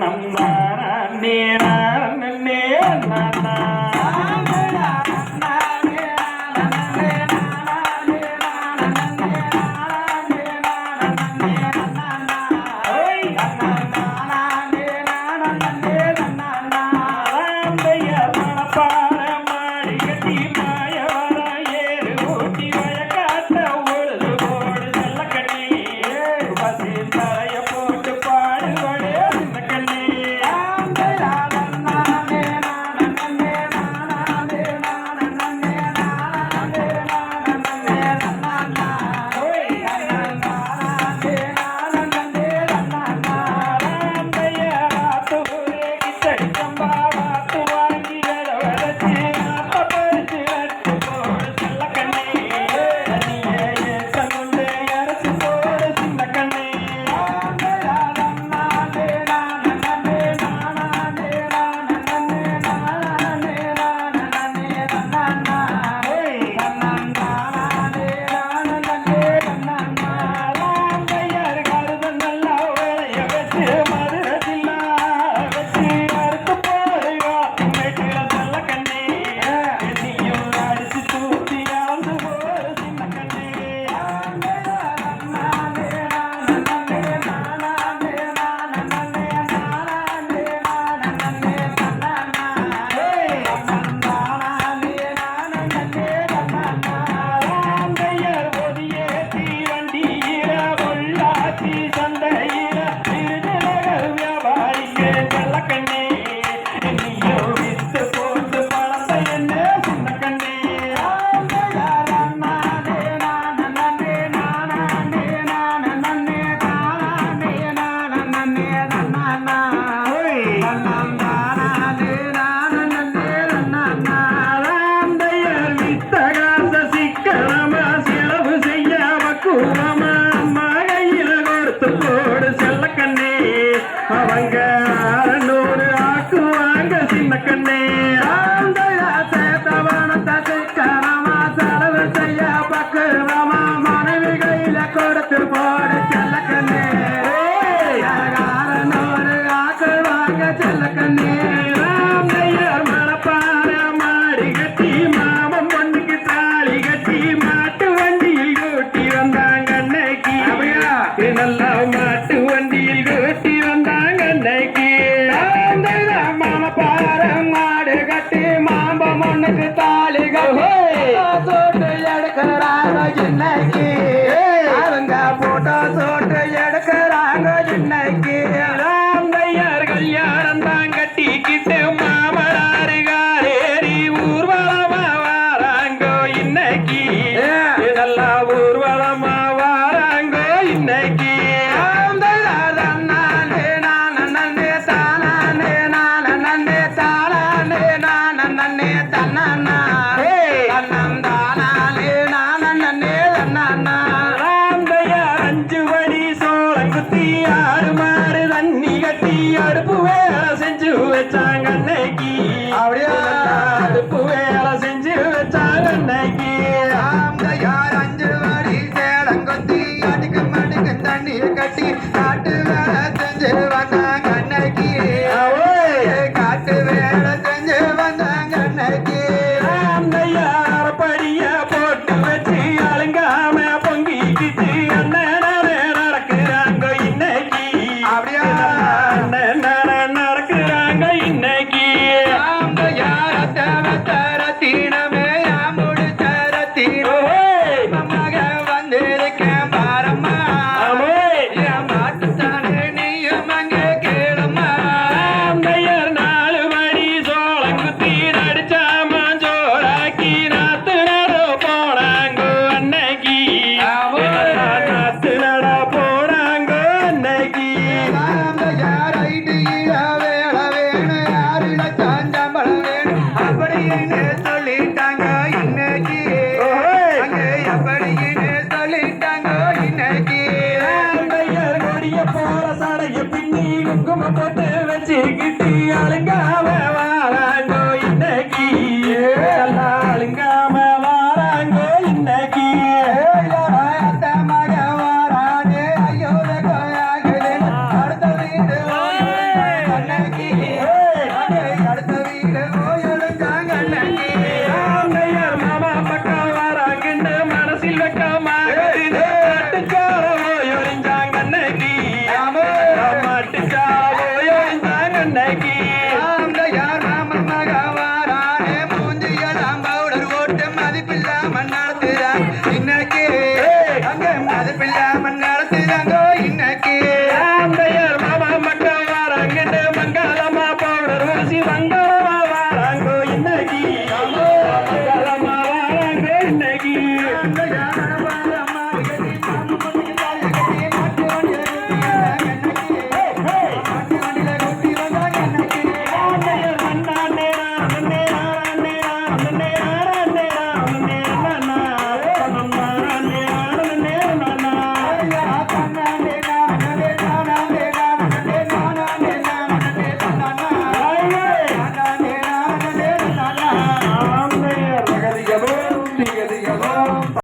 ನಮ್ಮ ನೀರ கண்ணே. ஆந்தயா சேதவன தசைக்கரமா செலவு செய்ய பக்குவமா மனைவி கையில கொடுத்து போடு செல்ல கண்ணே. யாரனோரு ஆக்கள் வாங்க செல்ல கண்ணே. ராமையர் மரப்பார மாடி கட்டி மாமம் பொண்ணுக்கு தாலி நல்லா